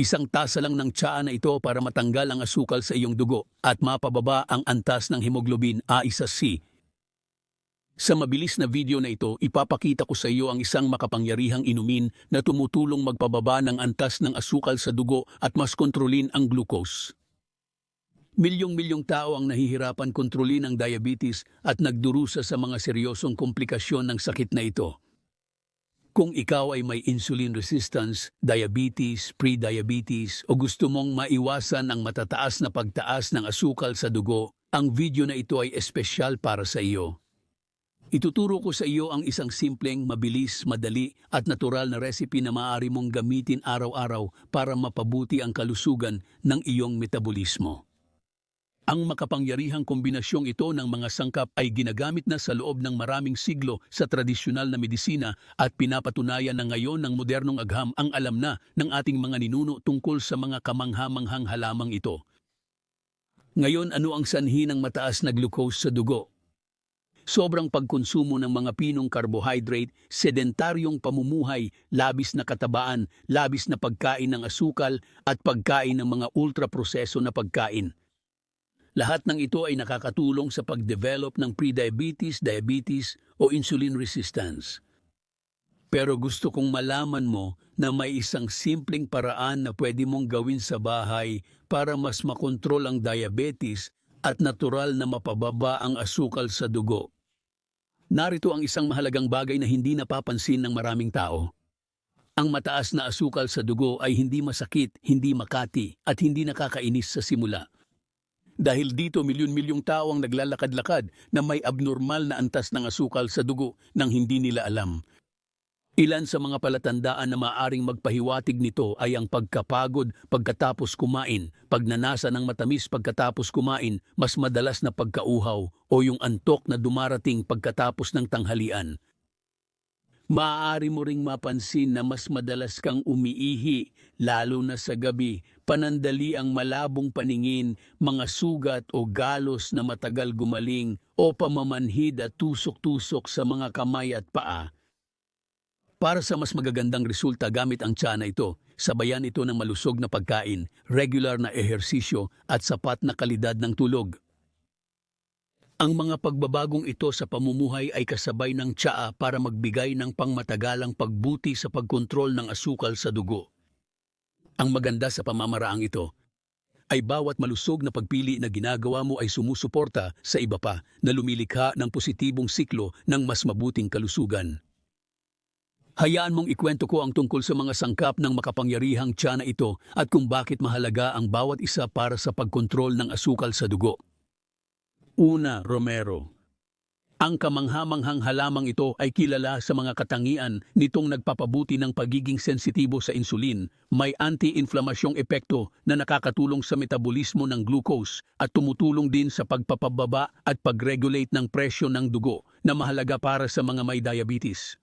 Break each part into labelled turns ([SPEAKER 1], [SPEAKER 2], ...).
[SPEAKER 1] Isang tasa lang ng tsaa na ito para matanggal ang asukal sa iyong dugo at mapababa ang antas ng hemoglobin A1C. Sa mabilis na video na ito, ipapakita ko sa iyo ang isang makapangyarihang inumin na tumutulong magpababa ng antas ng asukal sa dugo at mas kontrolin ang glucose. Milyong-milyong tao ang nahihirapan kontrolin ang diabetes at nagdurusa sa mga seryosong komplikasyon ng sakit na ito. Kung ikaw ay may insulin resistance, diabetes, pre-diabetes o gusto mong maiwasan ang matataas na pagtaas ng asukal sa dugo, ang video na ito ay espesyal para sa iyo. Ituturo ko sa iyo ang isang simpleng, mabilis, madali at natural na recipe na maaari mong gamitin araw-araw para mapabuti ang kalusugan ng iyong metabolismo. Ang makapangyarihang kombinasyong ito ng mga sangkap ay ginagamit na sa loob ng maraming siglo sa tradisyonal na medisina at pinapatunayan na ngayon ng modernong agham ang alam na ng ating mga ninuno tungkol sa mga kamanghamanghang halamang ito. Ngayon ano ang sanhi ng mataas na glucose sa dugo? Sobrang pagkonsumo ng mga pinong carbohydrate, sedentaryong pamumuhay, labis na katabaan, labis na pagkain ng asukal at pagkain ng mga ultraproseso na pagkain. Lahat ng ito ay nakakatulong sa pag-develop ng prediabetes, diabetes o insulin resistance. Pero gusto kong malaman mo na may isang simpleng paraan na pwede mong gawin sa bahay para mas makontrol ang diabetes at natural na mapababa ang asukal sa dugo. Narito ang isang mahalagang bagay na hindi napapansin ng maraming tao. Ang mataas na asukal sa dugo ay hindi masakit, hindi makati, at hindi nakakainis sa simula. Dahil dito milyon-milyong tao ang naglalakad-lakad na may abnormal na antas ng asukal sa dugo nang hindi nila alam. Ilan sa mga palatandaan na maaring magpahiwatig nito ay ang pagkapagod pagkatapos kumain, pagnanasa ng matamis pagkatapos kumain, mas madalas na pagkauhaw o yung antok na dumarating pagkatapos ng tanghalian. Maaari mo ring mapansin na mas madalas kang umiihi, lalo na sa gabi, panandali ang malabong paningin, mga sugat o galos na matagal gumaling o pamamanhid at tusok-tusok sa mga kamay at paa. Para sa mas magagandang resulta gamit ang tiyan na ito, sabayan ito ng malusog na pagkain, regular na ehersisyo at sapat na kalidad ng tulog. Ang mga pagbabagong ito sa pamumuhay ay kasabay ng tsaa para magbigay ng pangmatagalang pagbuti sa pagkontrol ng asukal sa dugo. Ang maganda sa pamamaraang ito ay bawat malusog na pagpili na ginagawa mo ay sumusuporta sa iba pa na lumilikha ng positibong siklo ng mas mabuting kalusugan. Hayaan mong ikwento ko ang tungkol sa mga sangkap ng makapangyarihang tiyan na ito at kung bakit mahalaga ang bawat isa para sa pagkontrol ng asukal sa dugo. Una, Romero. Ang kamanghamanghang halamang ito ay kilala sa mga katangian nitong nagpapabuti ng pagiging sensitibo sa insulin, may anti-inflamasyong epekto na nakakatulong sa metabolismo ng glucose at tumutulong din sa pagpapababa at pag-regulate ng presyo ng dugo na mahalaga para sa mga may diabetes.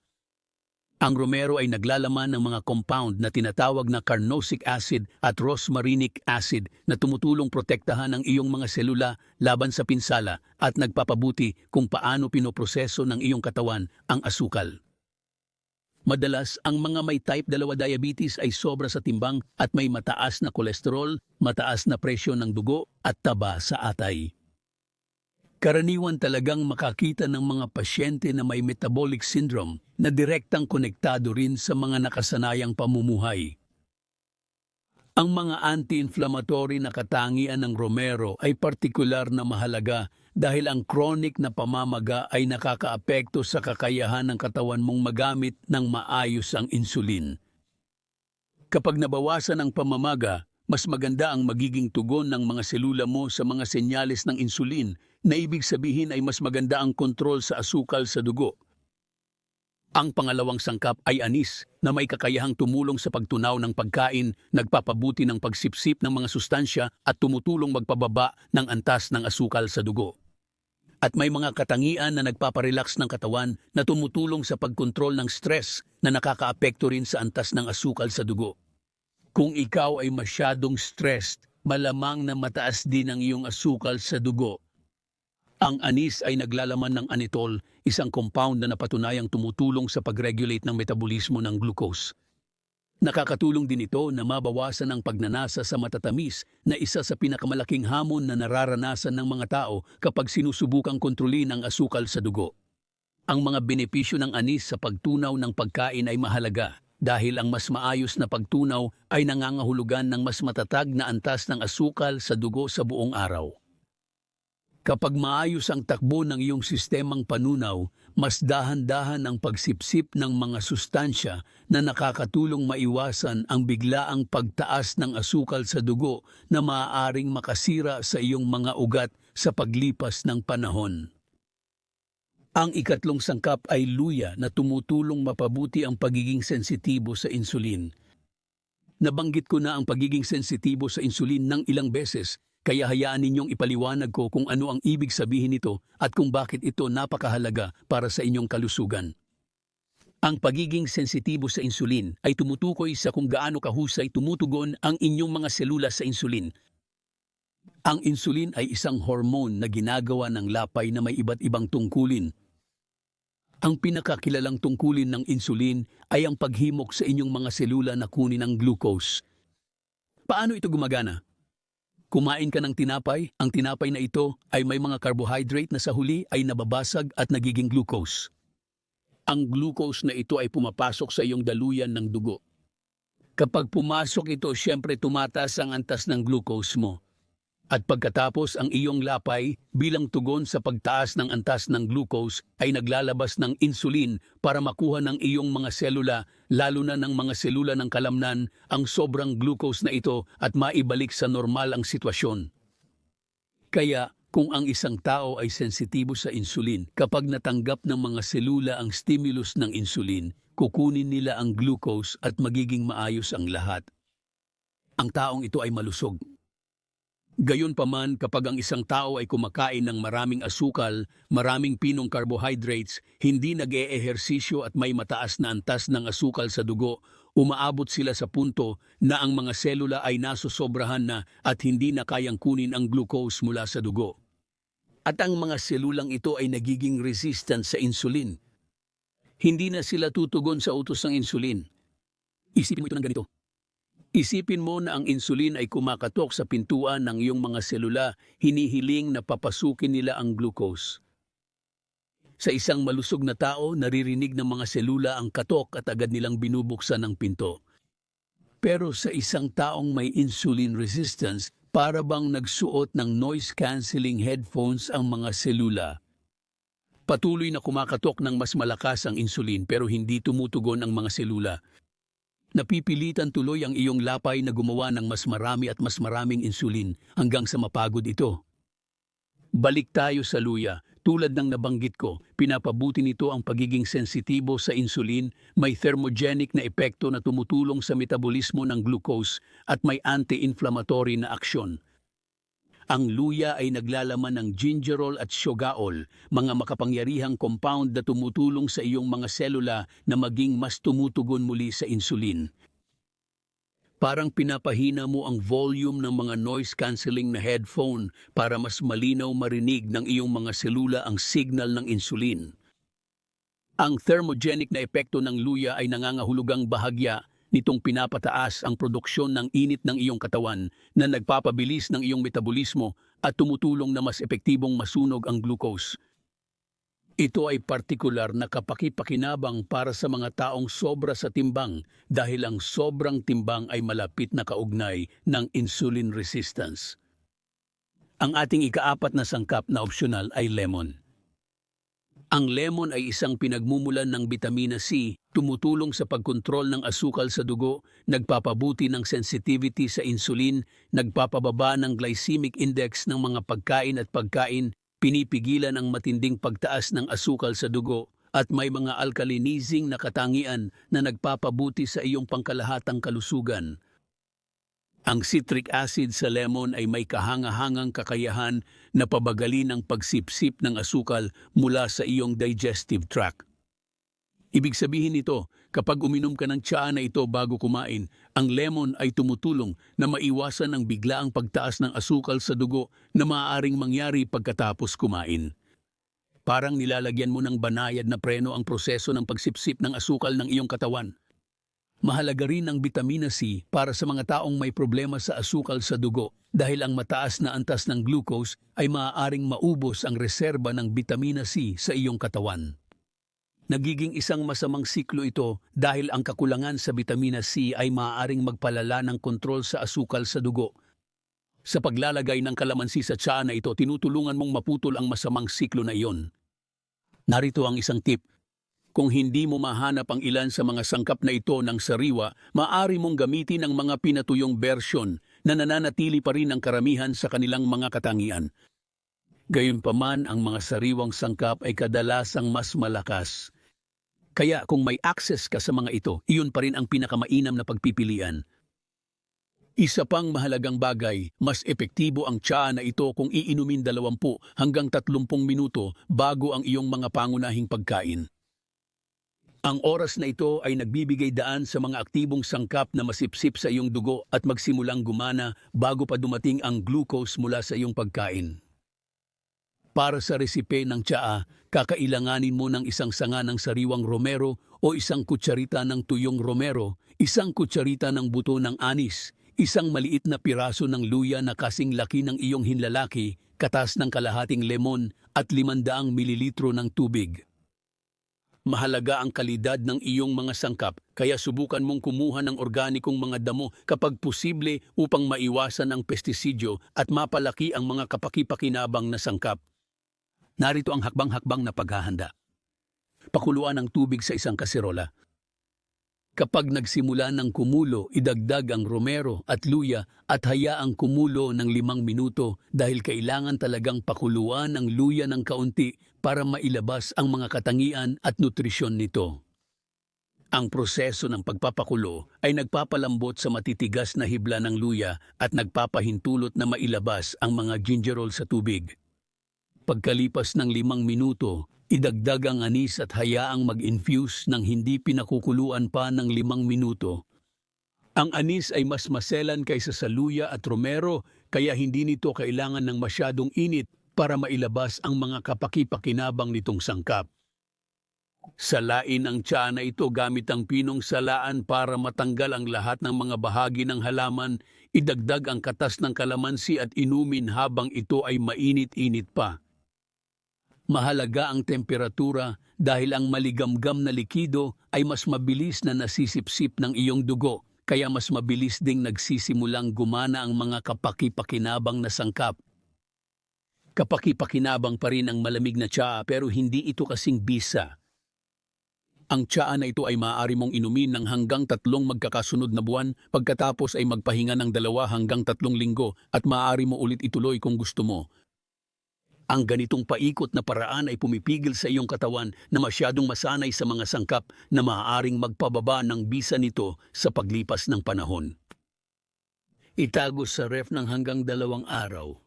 [SPEAKER 1] Ang romero ay naglalaman ng mga compound na tinatawag na carnosic acid at rosmarinic acid na tumutulong protektahan ang iyong mga selula laban sa pinsala at nagpapabuti kung paano pinoproseso ng iyong katawan ang asukal. Madalas, ang mga may type 2 diabetes ay sobra sa timbang at may mataas na kolesterol, mataas na presyo ng dugo at taba sa atay. Karaniwan talagang makakita ng mga pasyente na may metabolic syndrome na direktang konektado rin sa mga nakasanayang pamumuhay. Ang mga anti-inflammatory na katangian ng Romero ay partikular na mahalaga dahil ang chronic na pamamaga ay nakakaapekto sa kakayahan ng katawan mong magamit ng maayos ang insulin. Kapag nabawasan ang pamamaga, mas maganda ang magiging tugon ng mga selula mo sa mga senyales ng insulin na ibig sabihin ay mas maganda ang kontrol sa asukal sa dugo. Ang pangalawang sangkap ay anis na may kakayahang tumulong sa pagtunaw ng pagkain, nagpapabuti ng pagsipsip ng mga sustansya at tumutulong magpababa ng antas ng asukal sa dugo. At may mga katangian na nagpaparelax ng katawan na tumutulong sa pagkontrol ng stress na nakakaapekto rin sa antas ng asukal sa dugo. Kung ikaw ay masyadong stressed, malamang na mataas din ang iyong asukal sa dugo ang anis ay naglalaman ng anitol, isang compound na napatunayang tumutulong sa pag-regulate ng metabolismo ng glucose. Nakakatulong din ito na mabawasan ang pagnanasa sa matatamis na isa sa pinakamalaking hamon na nararanasan ng mga tao kapag sinusubukang kontrolin ang asukal sa dugo. Ang mga benepisyo ng anis sa pagtunaw ng pagkain ay mahalaga dahil ang mas maayos na pagtunaw ay nangangahulugan ng mas matatag na antas ng asukal sa dugo sa buong araw. Kapag maayos ang takbo ng iyong sistemang panunaw, mas dahan-dahan ang pagsipsip ng mga sustansya na nakakatulong maiwasan ang biglaang pagtaas ng asukal sa dugo na maaaring makasira sa iyong mga ugat sa paglipas ng panahon. Ang ikatlong sangkap ay luya na tumutulong mapabuti ang pagiging sensitibo sa insulin. Nabanggit ko na ang pagiging sensitibo sa insulin ng ilang beses kaya hayaan ninyong ipaliwanag ko kung ano ang ibig sabihin nito at kung bakit ito napakahalaga para sa inyong kalusugan. Ang pagiging sensitibo sa insulin ay tumutukoy sa kung gaano kahusay tumutugon ang inyong mga selula sa insulin. Ang insulin ay isang hormone na ginagawa ng lapay na may iba't ibang tungkulin. Ang pinakakilalang tungkulin ng insulin ay ang paghimok sa inyong mga selula na kunin ang glucose. Paano ito gumagana? Kumain ka ng tinapay, ang tinapay na ito ay may mga carbohydrate na sa huli ay nababasag at nagiging glucose. Ang glucose na ito ay pumapasok sa iyong daluyan ng dugo. Kapag pumasok ito, siyempre tumataas ang antas ng glucose mo. At pagkatapos ang iyong lapay bilang tugon sa pagtaas ng antas ng glucose ay naglalabas ng insulin para makuha ng iyong mga selula, lalo na ng mga selula ng kalamnan, ang sobrang glucose na ito at maibalik sa normal ang sitwasyon. Kaya kung ang isang tao ay sensitibo sa insulin, kapag natanggap ng mga selula ang stimulus ng insulin, kukunin nila ang glucose at magiging maayos ang lahat. Ang taong ito ay malusog. Gayunpaman kapag ang isang tao ay kumakain ng maraming asukal, maraming pinong carbohydrates, hindi nag-eehersisyo at may mataas na antas ng asukal sa dugo, umaabot sila sa punto na ang mga selula ay nasosobrahan na at hindi na kayang kunin ang glucose mula sa dugo. At ang mga selulang ito ay nagiging resistant sa insulin. Hindi na sila tutugon sa utos ng insulin. Isipin mo ito ng ganito. Isipin mo na ang insulin ay kumakatok sa pintuan ng iyong mga selula, hinihiling na papasukin nila ang glucose. Sa isang malusog na tao, naririnig ng mga selula ang katok at agad nilang binubuksan ang pinto. Pero sa isang taong may insulin resistance, para bang nagsuot ng noise-canceling headphones ang mga selula. Patuloy na kumakatok ng mas malakas ang insulin pero hindi tumutugon ang mga selula. Napipilitan tuloy ang iyong lapay na gumawa ng mas marami at mas maraming insulin hanggang sa mapagod ito. Balik tayo sa luya. Tulad ng nabanggit ko, pinapabuti nito ang pagiging sensitibo sa insulin, may thermogenic na epekto na tumutulong sa metabolismo ng glucose at may anti-inflammatory na aksyon. Ang luya ay naglalaman ng gingerol at syogaol, mga makapangyarihang compound na tumutulong sa iyong mga selula na maging mas tumutugon muli sa insulin. Parang pinapahina mo ang volume ng mga noise-canceling na headphone para mas malinaw marinig ng iyong mga selula ang signal ng insulin. Ang thermogenic na epekto ng luya ay nangangahulugang bahagya nitong pinapataas ang produksyon ng init ng iyong katawan na nagpapabilis ng iyong metabolismo at tumutulong na mas epektibong masunog ang glucose. Ito ay partikular na kapakipakinabang para sa mga taong sobra sa timbang dahil ang sobrang timbang ay malapit na kaugnay ng insulin resistance. Ang ating ikaapat na sangkap na opsyonal ay lemon. Ang lemon ay isang pinagmumulan ng bitamina C, tumutulong sa pagkontrol ng asukal sa dugo, nagpapabuti ng sensitivity sa insulin, nagpapababa ng glycemic index ng mga pagkain at pagkain, pinipigilan ang matinding pagtaas ng asukal sa dugo at may mga alkalinizing na katangian na nagpapabuti sa iyong pangkalahatang kalusugan. Ang citric acid sa lemon ay may kahangahangang kakayahan na pabagalin ang pagsipsip ng asukal mula sa iyong digestive tract. Ibig sabihin nito, kapag uminom ka ng tsaa na ito bago kumain, ang lemon ay tumutulong na maiwasan ang biglaang pagtaas ng asukal sa dugo na maaaring mangyari pagkatapos kumain. Parang nilalagyan mo ng banayad na preno ang proseso ng pagsipsip ng asukal ng iyong katawan. Mahalaga rin ang vitamina C para sa mga taong may problema sa asukal sa dugo dahil ang mataas na antas ng glucose ay maaaring maubos ang reserba ng vitamina C sa iyong katawan. Nagiging isang masamang siklo ito dahil ang kakulangan sa vitamina C ay maaaring magpalala ng kontrol sa asukal sa dugo. Sa paglalagay ng kalamansi sa tsaa na ito, tinutulungan mong maputol ang masamang siklo na iyon. Narito ang isang tip. Kung hindi mo mahanap ang ilan sa mga sangkap na ito ng sariwa, maaari mong gamitin ang mga pinatuyong bersyon na nananatili pa rin ang karamihan sa kanilang mga katangian. Gayunpaman, ang mga sariwang sangkap ay kadalasang mas malakas. Kaya kung may access ka sa mga ito, iyon pa rin ang pinakamainam na pagpipilian. Isa pang mahalagang bagay, mas epektibo ang tsaa na ito kung iinumin 20 hanggang 30 minuto bago ang iyong mga pangunahing pagkain. Ang oras na ito ay nagbibigay daan sa mga aktibong sangkap na masipsip sa iyong dugo at magsimulang gumana bago pa dumating ang glucose mula sa iyong pagkain. Para sa resipe ng tsaa, kakailanganin mo ng isang sanga ng sariwang romero o isang kutsarita ng tuyong romero, isang kutsarita ng buto ng anis, isang maliit na piraso ng luya na kasing laki ng iyong hinlalaki, katas ng kalahating lemon at 500 mililitro ng tubig. Mahalaga ang kalidad ng iyong mga sangkap, kaya subukan mong kumuha ng organikong mga damo kapag posible upang maiwasan ang pestisidyo at mapalaki ang mga kapaki-pakinabang na sangkap. Narito ang hakbang-hakbang na paghahanda. Pakuluan ang tubig sa isang kaserola. Kapag nagsimula ng kumulo, idagdag ang romero at luya at hayaang kumulo ng limang minuto dahil kailangan talagang pakuluan ang luya ng kaunti para mailabas ang mga katangian at nutrisyon nito. Ang proseso ng pagpapakulo ay nagpapalambot sa matitigas na hibla ng luya at nagpapahintulot na mailabas ang mga gingerol sa tubig. Pagkalipas ng limang minuto, idagdag ang anis at hayaang mag-infuse ng hindi pinakukuluan pa ng limang minuto. Ang anis ay mas maselan kaysa sa luya at romero kaya hindi nito kailangan ng masyadong init para mailabas ang mga kapaki-pakinabang nitong sangkap. Salain ang tsaa na ito gamit ang pinong salaan para matanggal ang lahat ng mga bahagi ng halaman, idagdag ang katas ng kalamansi at inumin habang ito ay mainit-init pa. Mahalaga ang temperatura dahil ang maligamgam na likido ay mas mabilis na nasisipsip ng iyong dugo, kaya mas mabilis ding nagsisimulang gumana ang mga kapaki-pakinabang na sangkap. Kapaki-pakinabang pa rin ang malamig na tsaa pero hindi ito kasing bisa. Ang tsaa na ito ay maaari mong inumin ng hanggang tatlong magkakasunod na buwan pagkatapos ay magpahinga ng dalawa hanggang tatlong linggo at maaari mo ulit ituloy kung gusto mo. Ang ganitong paikot na paraan ay pumipigil sa iyong katawan na masyadong masanay sa mga sangkap na maaaring magpababa ng bisa nito sa paglipas ng panahon. Itago sa ref ng hanggang dalawang araw.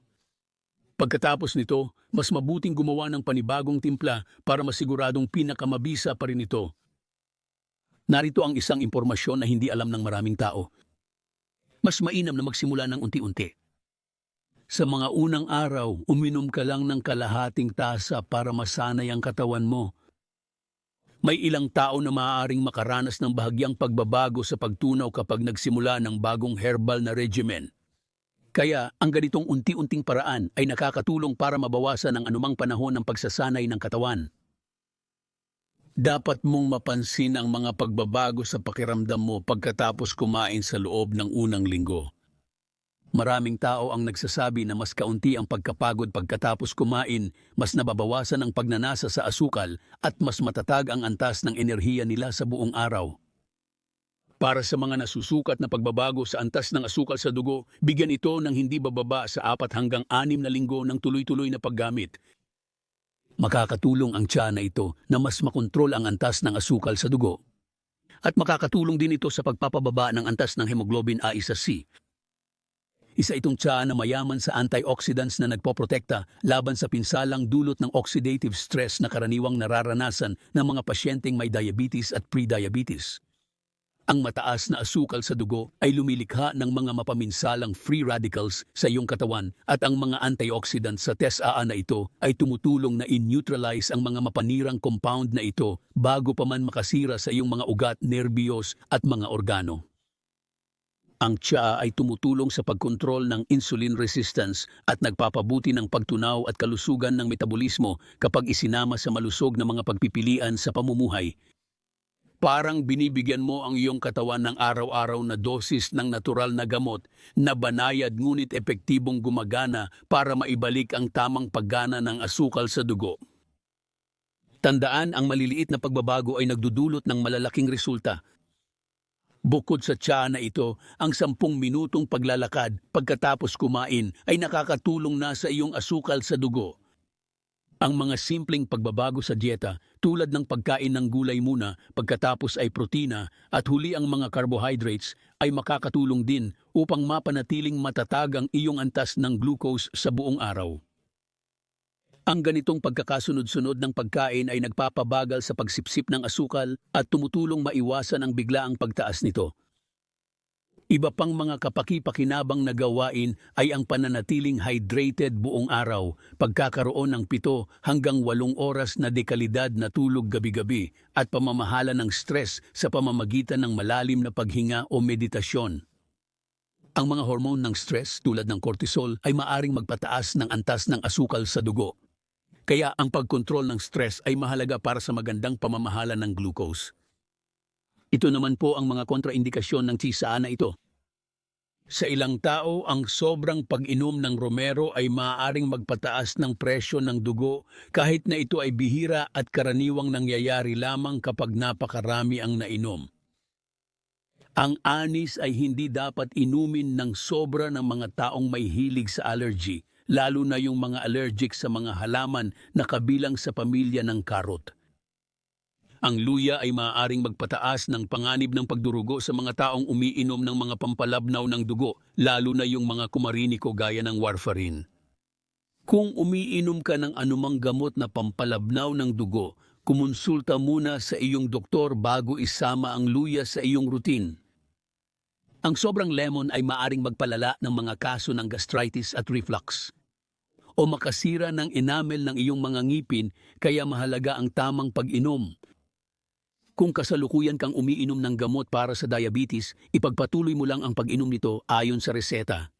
[SPEAKER 1] Pagkatapos nito, mas mabuting gumawa ng panibagong timpla para masiguradong pinakamabisa pa rin ito. Narito ang isang impormasyon na hindi alam ng maraming tao. Mas mainam na magsimula ng unti-unti. Sa mga unang araw, uminom ka lang ng kalahating tasa para masanay ang katawan mo. May ilang tao na maaaring makaranas ng bahagyang pagbabago sa pagtunaw kapag nagsimula ng bagong herbal na regimen. Kaya ang ganitong unti-unting paraan ay nakakatulong para mabawasan ang anumang panahon ng pagsasanay ng katawan. Dapat mong mapansin ang mga pagbabago sa pakiramdam mo pagkatapos kumain sa loob ng unang linggo. Maraming tao ang nagsasabi na mas kaunti ang pagkapagod pagkatapos kumain, mas nababawasan ang pagnanasa sa asukal at mas matatag ang antas ng enerhiya nila sa buong araw. Para sa mga nasusukat na pagbabago sa antas ng asukal sa dugo, bigyan ito ng hindi bababa sa apat hanggang anim na linggo ng tuloy-tuloy na paggamit. Makakatulong ang tiyan na ito na mas makontrol ang antas ng asukal sa dugo. At makakatulong din ito sa pagpapababa ng antas ng hemoglobin A1C isa itong tsaa na mayaman sa antioxidants na nagpoprotekta laban sa pinsalang dulot ng oxidative stress na karaniwang nararanasan ng mga pasyenteng may diabetes at pre-diabetes. Ang mataas na asukal sa dugo ay lumilikha ng mga mapaminsalang free radicals sa iyong katawan at ang mga antioxidants sa TSAA na ito ay tumutulong na in-neutralize ang mga mapanirang compound na ito bago pa man makasira sa iyong mga ugat, nerbiyos at mga organo. Ang tsaa ay tumutulong sa pagkontrol ng insulin resistance at nagpapabuti ng pagtunaw at kalusugan ng metabolismo kapag isinama sa malusog na mga pagpipilian sa pamumuhay. Parang binibigyan mo ang iyong katawan ng araw-araw na dosis ng natural na gamot na banayad ngunit epektibong gumagana para maibalik ang tamang paggana ng asukal sa dugo. Tandaan ang maliliit na pagbabago ay nagdudulot ng malalaking resulta. Bukod sa tsaa na ito, ang sampung minutong paglalakad pagkatapos kumain ay nakakatulong na sa iyong asukal sa dugo. Ang mga simpleng pagbabago sa dieta tulad ng pagkain ng gulay muna pagkatapos ay protina at huli ang mga carbohydrates ay makakatulong din upang mapanatiling matatag ang iyong antas ng glucose sa buong araw. Ang ganitong pagkakasunod-sunod ng pagkain ay nagpapabagal sa pagsipsip ng asukal at tumutulong maiwasan ang biglaang pagtaas nito. Iba pang mga kapaki-pakinabang na gawain ay ang pananatiling hydrated buong araw, pagkakaroon ng pito hanggang walong oras na dekalidad na tulog gabi-gabi at pamamahala ng stress sa pamamagitan ng malalim na paghinga o meditasyon. Ang mga hormone ng stress tulad ng cortisol ay maaring magpataas ng antas ng asukal sa dugo. Kaya ang pagkontrol ng stress ay mahalaga para sa magandang pamamahala ng glucose. Ito naman po ang mga kontraindikasyon ng tsisaan na ito. Sa ilang tao, ang sobrang pag-inom ng romero ay maaaring magpataas ng presyo ng dugo kahit na ito ay bihira at karaniwang nangyayari lamang kapag napakarami ang nainom. Ang anis ay hindi dapat inumin ng sobra ng mga taong may hilig sa allergy, lalo na yung mga allergic sa mga halaman na kabilang sa pamilya ng karot. Ang luya ay maaaring magpataas ng panganib ng pagdurugo sa mga taong umiinom ng mga pampalabnaw ng dugo, lalo na yung mga kumariniko gaya ng warfarin. Kung umiinom ka ng anumang gamot na pampalabnaw ng dugo, kumonsulta muna sa iyong doktor bago isama ang luya sa iyong routine. Ang sobrang lemon ay maaring magpalala ng mga kaso ng gastritis at reflux o makasira ng enamel ng iyong mga ngipin kaya mahalaga ang tamang pag-inom. Kung kasalukuyan kang umiinom ng gamot para sa diabetes, ipagpatuloy mo lang ang pag-inom nito ayon sa reseta.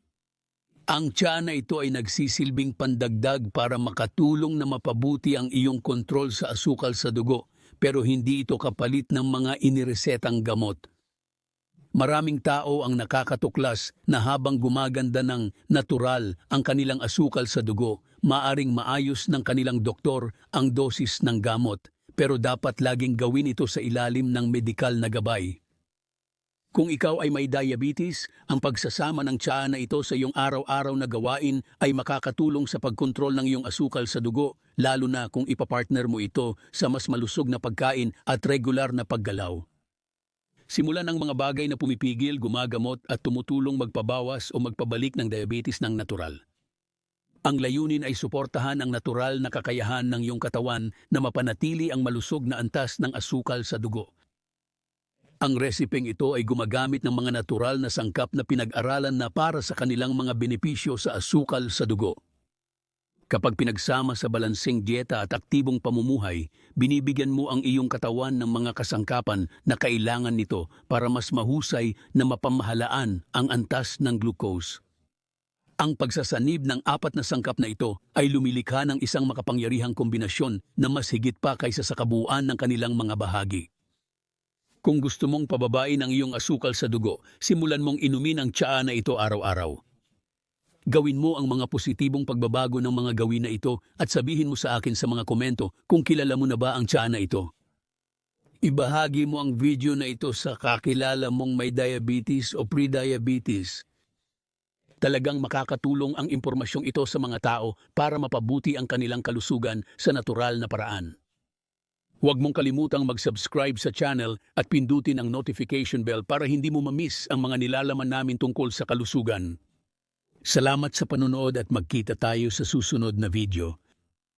[SPEAKER 1] Ang tiyan na ito ay nagsisilbing pandagdag para makatulong na mapabuti ang iyong kontrol sa asukal sa dugo, pero hindi ito kapalit ng mga iniresetang gamot. Maraming tao ang nakakatuklas na habang gumaganda ng natural ang kanilang asukal sa dugo, maaring maayos ng kanilang doktor ang dosis ng gamot, pero dapat laging gawin ito sa ilalim ng medikal na gabay. Kung ikaw ay may diabetes, ang pagsasama ng tsaa na ito sa iyong araw-araw na gawain ay makakatulong sa pagkontrol ng iyong asukal sa dugo, lalo na kung ipapartner mo ito sa mas malusog na pagkain at regular na paggalaw. Simulan ang mga bagay na pumipigil, gumagamot at tumutulong magpabawas o magpabalik ng diabetes ng natural. Ang layunin ay suportahan ang natural na kakayahan ng iyong katawan na mapanatili ang malusog na antas ng asukal sa dugo. Ang resipeng ito ay gumagamit ng mga natural na sangkap na pinag-aralan na para sa kanilang mga benepisyo sa asukal sa dugo. Kapag pinagsama sa balansing dieta at aktibong pamumuhay, binibigyan mo ang iyong katawan ng mga kasangkapan na kailangan nito para mas mahusay na mapamahalaan ang antas ng glucose. Ang pagsasanib ng apat na sangkap na ito ay lumilikha ng isang makapangyarihang kombinasyon na mas higit pa kaysa sa kabuuan ng kanilang mga bahagi. Kung gusto mong pababain ang iyong asukal sa dugo, simulan mong inumin ang tsaa na ito araw-araw. Gawin mo ang mga positibong pagbabago ng mga gawin na ito at sabihin mo sa akin sa mga komento kung kilala mo na ba ang tsaa na ito. Ibahagi mo ang video na ito sa kakilala mong may diabetes o pre-diabetes. Talagang makakatulong ang impormasyong ito sa mga tao para mapabuti ang kanilang kalusugan sa natural na paraan. Huwag mong kalimutang mag-subscribe sa channel at pindutin ang notification bell para hindi mo mamiss ang mga nilalaman namin tungkol sa kalusugan. Salamat sa panonood at magkita tayo sa susunod na video.